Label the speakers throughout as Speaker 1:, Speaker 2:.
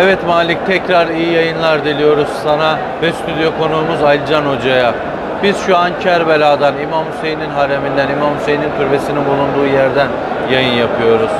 Speaker 1: Evet Malik tekrar iyi yayınlar diliyoruz sana ve stüdyo konuğumuz Alican Hoca'ya. Biz şu an Kerbela'dan, İmam Hüseyin'in hareminden, İmam Hüseyin'in türbesinin bulunduğu yerden yayın yapıyoruz.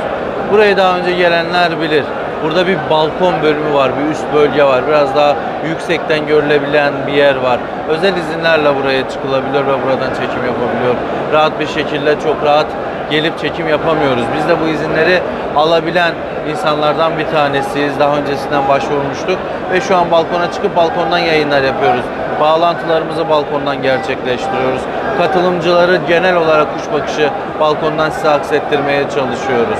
Speaker 1: Burayı daha önce gelenler bilir. Burada bir balkon bölümü var, bir üst bölge var. Biraz daha yüksekten görülebilen bir yer var. Özel izinlerle buraya çıkılabiliyor ve buradan çekim yapabiliyor. Rahat bir şekilde çok rahat gelip çekim yapamıyoruz. Biz de bu izinleri alabilen insanlardan bir tanesiyiz. Daha öncesinden başvurmuştuk ve şu an balkona çıkıp balkondan yayınlar yapıyoruz. Bağlantılarımızı balkondan gerçekleştiriyoruz. Katılımcıları genel olarak kuş bakışı balkondan size aksettirmeye çalışıyoruz.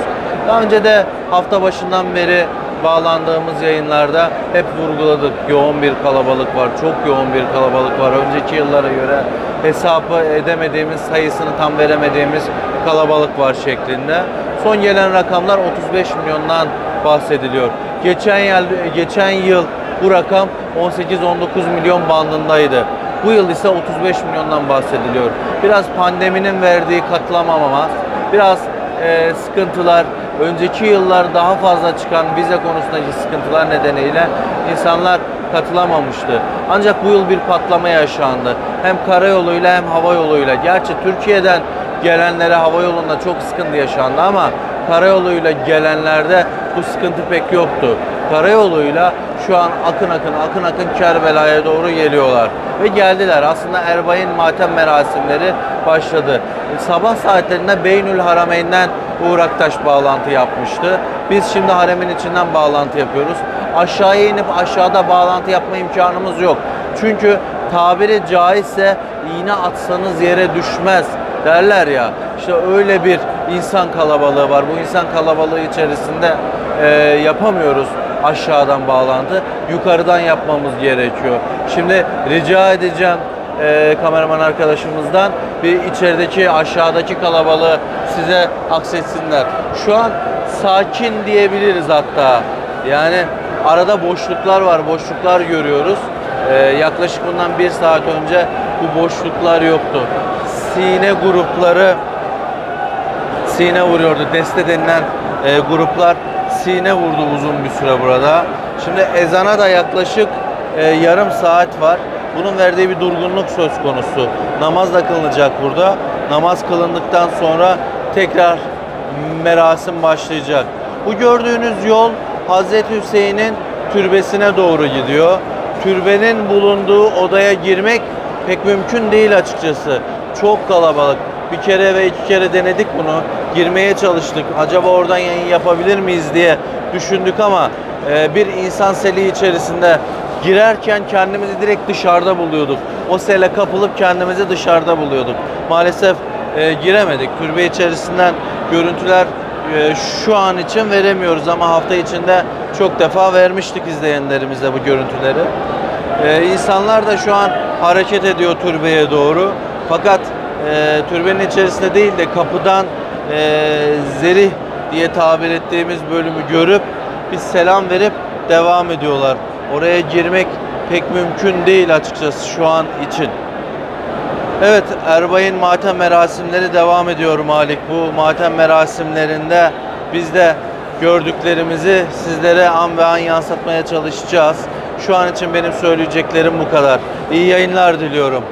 Speaker 1: Daha önce de hafta başından beri bağlandığımız yayınlarda hep vurguladık. Yoğun bir kalabalık var, çok yoğun bir kalabalık var. Önceki yıllara göre hesabı edemediğimiz, sayısını tam veremediğimiz kalabalık var şeklinde. Son gelen rakamlar 35 milyondan bahsediliyor. Geçen yıl, geçen yıl bu rakam 18-19 milyon bandındaydı. Bu yıl ise 35 milyondan bahsediliyor. Biraz pandeminin verdiği katılamama, biraz e, sıkıntılar, önceki yıllar daha fazla çıkan vize konusundaki sıkıntılar nedeniyle insanlar katılamamıştı. Ancak bu yıl bir patlama yaşandı. Hem karayoluyla hem hava yoluyla. Gerçi Türkiye'den gelenlere hava yolunda çok sıkıntı yaşandı ama karayoluyla gelenlerde bu sıkıntı pek yoktu. Karayoluyla şu an akın akın akın akın Kerbela'ya doğru geliyorlar. Ve geldiler. Aslında Erbay'ın matem merasimleri başladı. Sabah saatlerinde Beynül Harameyn'den Uğur Aktaş bağlantı yapmıştı. Biz şimdi haremin içinden bağlantı yapıyoruz. Aşağıya inip aşağıda bağlantı yapma imkanımız yok. Çünkü tabiri caizse iğne atsanız yere düşmez derler ya. İşte öyle bir insan kalabalığı var. Bu insan kalabalığı içerisinde e, yapamıyoruz aşağıdan bağlantı. Yukarıdan yapmamız gerekiyor. Şimdi rica edeceğim e, kameraman arkadaşımızdan bir içerideki aşağıdaki kalabalığı size aksetsinler. Şu an sakin diyebiliriz hatta. Yani arada boşluklar var, boşluklar görüyoruz. E, yaklaşık bundan bir saat önce bu boşluklar yoktu. Sine grupları sine vuruyordu. Deste denilen e, gruplar sine vurdu uzun bir süre burada. Şimdi ezana da yaklaşık e, yarım saat var. Bunun verdiği bir durgunluk söz konusu. Namaz da kılınacak burada. Namaz kılındıktan sonra tekrar merasim başlayacak. Bu gördüğünüz yol Hazreti Hüseyin'in türbesine doğru gidiyor. Türbenin bulunduğu odaya girmek pek mümkün değil açıkçası. Çok kalabalık. Bir kere ve iki kere denedik bunu. Girmeye çalıştık. Acaba oradan yayın yapabilir miyiz diye düşündük ama e, bir insan seli içerisinde girerken kendimizi direkt dışarıda buluyorduk. O sele kapılıp kendimizi dışarıda buluyorduk. Maalesef e, giremedik. Türbe içerisinden görüntüler e, şu an için veremiyoruz ama hafta içinde çok defa vermiştik izleyenlerimize bu görüntüleri. Ee, insanlar da şu an hareket ediyor türbeye doğru. Fakat e, türbenin içerisinde değil de kapıdan e, zerih diye tabir ettiğimiz bölümü görüp bir selam verip devam ediyorlar. Oraya girmek pek mümkün değil açıkçası şu an için. Evet, Erbay'ın matem merasimleri devam ediyor Malik. Bu matem merasimlerinde biz de gördüklerimizi sizlere an ve an yansıtmaya çalışacağız. Şu an için benim söyleyeceklerim bu kadar. İyi yayınlar diliyorum.